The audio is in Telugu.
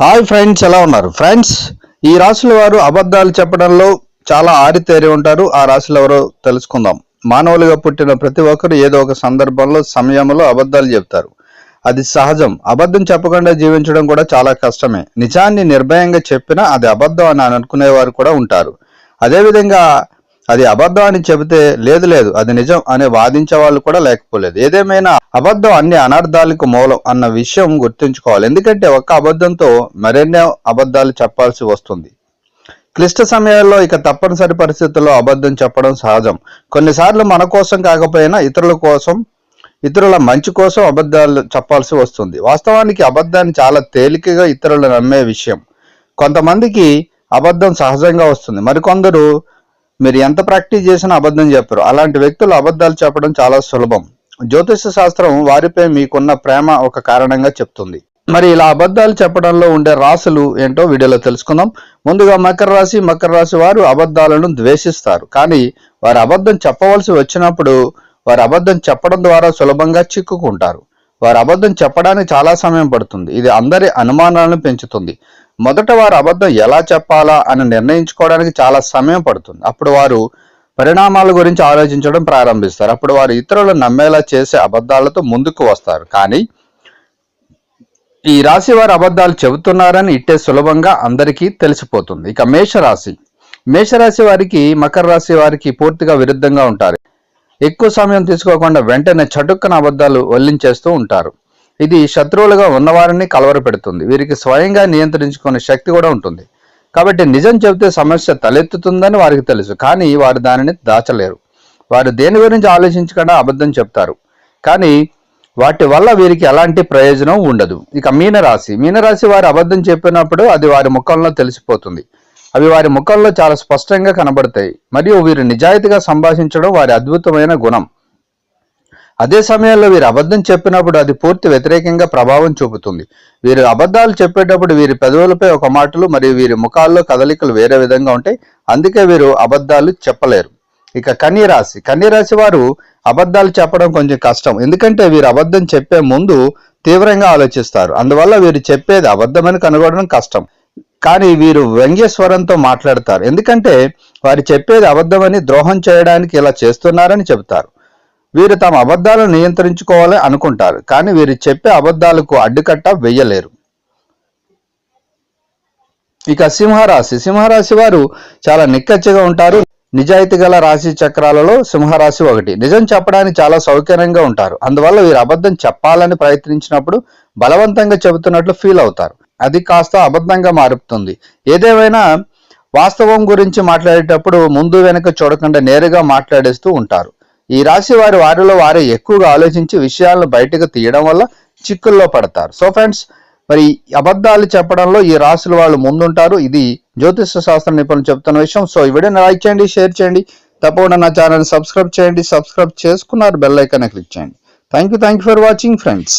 హాయ్ ఫ్రెండ్స్ ఎలా ఉన్నారు? ఫ్రెండ్స్ ఈ రాసుల వారు అబద్ధాలు చెప్పడంలో చాలా ఆరితేరి ఉంటారు. ఆ రాశులు ఎవరో తెలుసుకుందాం. మానవులుగా పుట్టిన ప్రతి ఒక్కరు ఏదో ఒక సందర్భంలో సమయంలో అబద్ధాలు చెప్తారు. అది సహజం. అబద్ధం చెప్పకుండా జీవించడం కూడా చాలా కష్టమే. నిజాన్ని నిర్భయంగా చెప్పినా అది అబద్ధం అని అనుకునేవారు కూడా ఉంటారు. అదేవిధంగా అది అబద్ధం అని చెబితే లేదు లేదు. అది నిజం అని వాదించే వాళ్ళు కూడా లేకపోలేదు. ఏదేమైనా అబద్ధం అన్ని అనర్థాలకు మూలం అన్న విషయం గుర్తుంచుకోవాలి. ఎందుకంటే ఒక్క అబద్ధంతో మరెన్నో అబద్ధాలు చెప్పాల్సి వస్తుంది. క్లిష్ట సమయాల్లో ఇక తప్పనిసరి పరిస్థితుల్లో అబద్ధం చెప్పడం సహజం. కొన్నిసార్లు మన కోసం కాకపోయినా ఇతరుల కోసం ఇతరుల మంచి కోసం అబద్ధాలు చెప్పాల్సి వస్తుంది. వాస్తవానికి అబద్ధాన్ని చాలా తేలికగా ఇతరులు నమ్మే విషయం. కొంతమందికి అబద్ధం సహజంగా వస్తుంది. మరికొందరు మీరు ఎంత ప్రాక్టీస్ చేసినా అబద్ధం చెప్పరు. అలాంటి వ్యక్తులు అబద్ధాలు చెప్పడం చాలా సులభం. జ్యోతిష శాస్త్రం వారిపై మీకున్న ప్రేమ ఒక కారణంగా చెప్తుంది. మరి ఇలా అబద్ధాలు చెప్పడంలో ఉండే రాసులు ఏంటో వీడియోలో తెలుసుకుందాం. ముందుగా మకర రాశి మకర రాశి వారు అబద్ధాలను ద్వేషిస్తారు. కానీ వారు అబద్ధం చెప్పవలసి వచ్చినప్పుడు వారు అబద్ధం చెప్పడం ద్వారా సులభంగా చిక్కుకుంటారు. వారు అబద్ధం చెప్పడానికి చాలా సమయం పడుతుంది. ఇది అందరి అనుమానాలను పెంచుతుంది. మొదట వారు అబద్ధం ఎలా చెప్పాలా అని నిర్ణయించుకోవడానికి చాలా సమయం పడుతుంది. అప్పుడు వారు పరిణామాల గురించి ఆలోచించడం ప్రారంభిస్తారు. అప్పుడు వారు ఇతరులు నమ్మేలా చేసే అబద్ధాలతో ముందుకు వస్తారు. కానీ ఈ రాశి వారు అబద్ధాలు చెబుతున్నారని ఇట్టే సులభంగా అందరికీ తెలిసిపోతుంది. ఇక మేషరాశి. మేషరాశి వారికి మకర రాశి వారికి పూర్తిగా విరుద్ధంగా ఉంటారు. ఎక్కువ సమయం తీసుకోకుండా వెంటనే చటుక్కన అబద్ధాలు వల్లించేస్తూ ఉంటారు. ఇది శత్రువులుగా ఉన్నవారిని కలవరపెడుతుంది. వీరికి స్వయంగా నియంత్రించుకునే శక్తి కూడా ఉంటుంది. కాబట్టి నిజం చెబితే సమస్య తలెత్తుతుందని వారికి తెలుసు. కానీ వారు దానిని దాచలేరు. వారు దేని గురించి ఆలోచించకుండా అబద్ధం చెప్తారు. కానీ వాటి వల్ల వీరికి ఎలాంటి ప్రయోజనం ఉండదు. ఇక మీనరాశి. మీనరాశి వారు అబద్ధం చెప్పినప్పుడు అది వారి ముఖంలో తెలిసిపోతుంది. అవి వారి ముఖంలో చాలా స్పష్టంగా కనబడతాయి. మరియు వీరు నిజాయితీగా సంభాషించడం వారి అద్భుతమైన గుణం. అదే సమయంలో వీరు అబద్ధం చెప్పినప్పుడు అది పూర్తి వ్యతిరేకంగా ప్రభావం చూపుతుంది. వీరు అబద్ధాలు చెప్పేటప్పుడు వీరి పెదవులపై ఒక మాటలు మరియు వీరి ముఖాల్లో కదలికలు వేరే విధంగా ఉంటాయి. అందుకే వీరు అబద్ధాలు చెప్పలేరు. ఇక కన్యరాశి. కన్యరాశి వారు అబద్ధాలు చెప్పడం కొంచెం కష్టం. ఎందుకంటే వీరు అబద్ధం చెప్పే ముందు తీవ్రంగా ఆలోచిస్తారు. అందువల్ల వీరు చెప్పేది అబద్ధమని కనుగొనడం కష్టం. కానీ వీరు వ్యంగ్య స్వరంతో మాట్లాడతారు. ఎందుకంటే వారు చెప్పేది అబద్ధమని ద్రోహం చేయడానికి ఇలా చేస్తున్నారని చెబుతారు. వీరు తమ అబద్ధాలను నియంత్రించుకోవాలని అనుకుంటారు కానీ వీరు చెప్పే అబద్ధాలకు అడ్డుకట్ట వెయ్యలేరు. ఇక సింహరాశి. సింహరాశి వారు చాలా నిక్కచ్చిగా ఉంటారు. నిజాయితీ గల రాశి చక్రాలలో సింహరాశి ఒకటి. నిజం చెప్పడానికి చాలా సౌకర్యంగా ఉంటారు. అందువల్ల వీరు అబద్ధం చెప్పాలని ప్రయత్నించినప్పుడు బలవంతంగా చెబుతున్నట్లు ఫీల్ అవుతారు. అది కాస్త అబద్ధంగా మారుతుంది. ఏదేమైనా వాస్తవం గురించి మాట్లాడేటప్పుడు ముందు వెనుక చూడకుండా నేరుగా మాట్లాడేస్తూ ఉంటారు. ఈ రాశి వారి వారిలో వారే ఎక్కువగా ఆలోచించి విషయాలను బయటకు తీయడం వల్ల చిక్కుల్లో పడతారు. సో ఫ్రెండ్స్ మరి అబద్ధాలు చెప్పడంలో ఈ రాశుల వాళ్ళు ముందుంటారు. ఇది జ్యోతిష శాస్త్ర నిపుణులు చెప్తున్న విషయం. సో ఈ వీడియోని లైక్ చేయండి షేర్ చేయండి. తప్పకుండా నా ఛానల్ సబ్స్క్రైబ్ చేయండి. సబ్స్క్రైబ్ చేసుకున్నారు బెల్ ఐకాన్ క్లిక్ చేయండి. Thank you thank you for watching friends